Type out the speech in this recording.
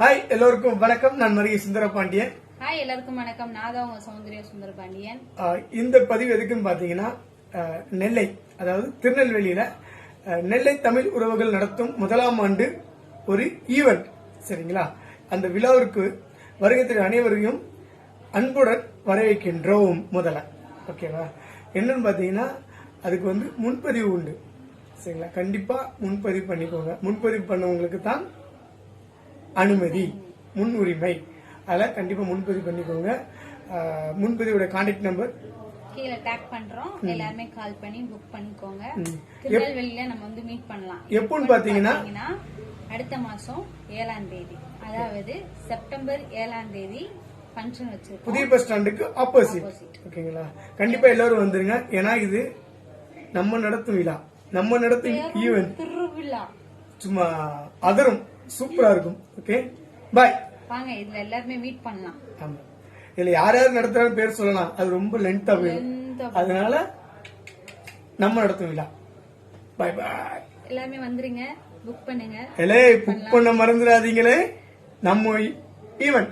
Hi எல்லோருக்கும் வணக்கம். நான் மரிய சுந்தர பாண்டியன் ஹாய் எல்லாருக்கும் வணக்கம். நான் தான் உங்க சௌந்தர்யா சுந்தர பாண்டியன் இந்த பதிவு எதுக்குன்னு பாத்தீங்கன்னா நெல்லை அதாவது திருநெல்வேலியில நெல்லை தமிழ் உறவுகள் நடத்தும் முதலாம் ஆண்டு ஒரு ஈவெண்ட் சரிங்களா? அந்த விழாவிற்கு வருகை அனைவரையும் அன்புடன் வரவேற்கின்றோம் முதல்ல. ஓகேவா என்னன்னு பாத்தீங்கன்னா அதுக்கு வந்து முன்பதிவு உண்டு. சரிங்களா? கண்டிப்பா முன்பதிவு பண்ணிக்கோங்க. முன்பதிவு பண்ணவங்களுக்கு தான் அனுமதி முன் உரிமை அதில் கண்டிப்பாக முன்பதிவு பண்ணிக்கோங்க. முன்பதிவோட கான்டாக்ட் நம்பர் கீழே டேக் பண்றோம். எல்லாருமே கால் பண்ணி புக் பண்ணிக்கோங்க. திருநெல்வேலியில நம்ம வந்து மீட் பண்ணலாம். எப்போன்னு பாத்தீங்கன்னா அடுத்த மாசம் ஏழாம் தேதி. அதாவது செப்டம்பர் ஏழாம் தேதி ஃபங்க்ஷன் வச்சிருக்கோம். புதிய பஸ் ஸ்டாண்டுக்கு ஆப்போசிட். ஓகேங்களா? கண்டிப்பா எல்லாரும் வந்துருங்க. ஏன்னா இது நம்ம நடத்தும் விழா. நம்ம நடத்தும் ஈவென்ட் திருவிழா. சும்மா அதரும். சூப்பரா இருக்கும். ஓகே பாய் வாங்க இதுல எல்லாருமே மீட் பண்ணலாம். ஆமா. இதுல யார் யார் நடத்துறாங்க பேர் சொல்லலாம். அது ரொம்ப லென்த்தா போயிடும். அதனால நம்ம நடத்தும் விழா. பாய் பாய் எல்லாருமே வந்துருங்க. புக் பண்ணுங்க. புக் பண்ண மறந்துடாதீங்களே. நம்ம வந்துருங்க